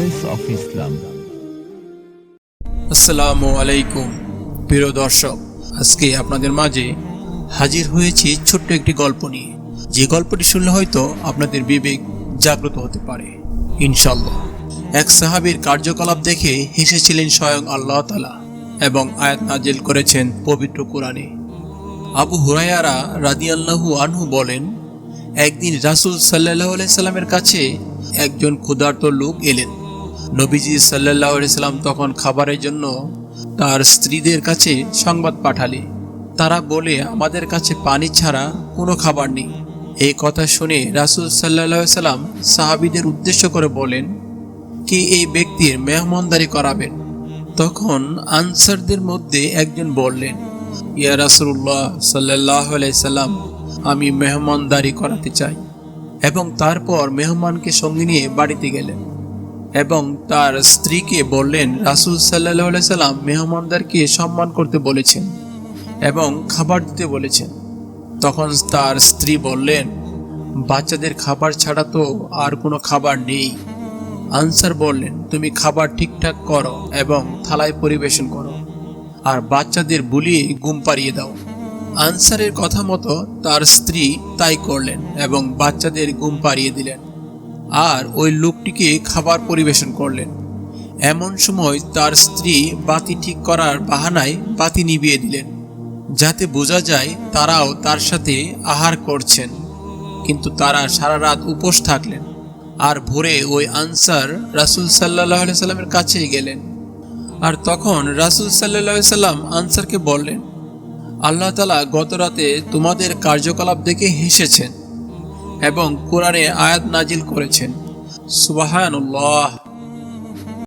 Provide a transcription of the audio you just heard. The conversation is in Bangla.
ভয়েস অফ ইসলাম আসসালামু আলাইকুম, প্রিয় দর্শক। আজকে আপনাদের মাঝে হাজির হয়েছি ছোট্ট একটি গল্প নিয়ে। যে গল্পটি শুনলে হয়তো আপনাদের বিবেক জাগ্রত হতে পারে। ইনশাল্লাহ এক সাহাবীর কার্যকলাপ দেখে হেসেছিলেন স্বয়ং আল্লাহ তালা এবং আয়াত নাজিল করেছেন পবিত্র কোরআনে। আবু হুরায়ারা রাদিয়াল্লাহু আনহু বলেন, একদিন রাসূল সাল্লাহ সাল্লামের কাছে একজন ক্ষুধার্ত লোক এলেন। নবীজি সাল্লাহ সাল্লাম তখন খাবারের জন্য তার স্ত্রীদের কাছে সংবাদ পাঠালে। তারা বলে, আমাদের কাছে পানি ছাড়া কোনো খাবার নেই। এই কথা শুনে রাসূল সাল্লাহ সাল্লাম সাহাবিদের উদ্দেশ্য করে বলেন, কি এই ব্যক্তির মেহমানদারি করাবেন? তখন আনসারদের মধ্যে একজন বললেন, ইয়া রাসুল্লাহ সাল্লাহ সাল্লাম, আমি মেহমানদারি করাতে চাই। এবং তারপর মেহমানকে সঙ্গে নিয়ে বাড়িতে গেলেন। এবং তার স্ত্রীকে বললেন, রাসুল সাল্লাহ সাল্লাম মেহমানদারকে সম্মান করতে বলেছেন এবং খাবার দিতে বলেছেন। তখন তার স্ত্রী বললেন, বাচ্চাদের খাবার ছাড়া তো আর কোনো খাবার নেই। আনসার বললেন, তুমি খাবার ঠিকঠাক করো এবং থালায় পরিবেশন করো আর বাচ্চাদের বুলিয়ে গুম পাড়িয়ে দাও। আনসারের কথা মতো তার স্ত্রী তাই করলেন এবং বাচ্চাদের গুম পাড়িয়ে দিলেন। আর ওই লোকটিকে খাবার পরিবেশন করলেন। এমন সময় তার স্ত্রী বাতি ঠিক করার বাহানায় বাতি নিভিয়ে দিলেন, যাতে বোঝা যায় তারাও তার সাথে আহার করছেন। কিন্তু তারা সারা রাত উপোস থাকলেন আর ভোরে ওই আনসার রাসুল সাল্লাহ সাল্লামের কাছেই গেলেন। আর তখন রাসুল সাল্লাহ সাল্লাম আনসারকে বললেন, আল্লাহ তালা গত রাতে তোমাদের কার্যকলাপ দেখে হেসেছেন। এবং কোরআনে আয়াত নাজিল করেছেন। সুবাহানুল্লাহ।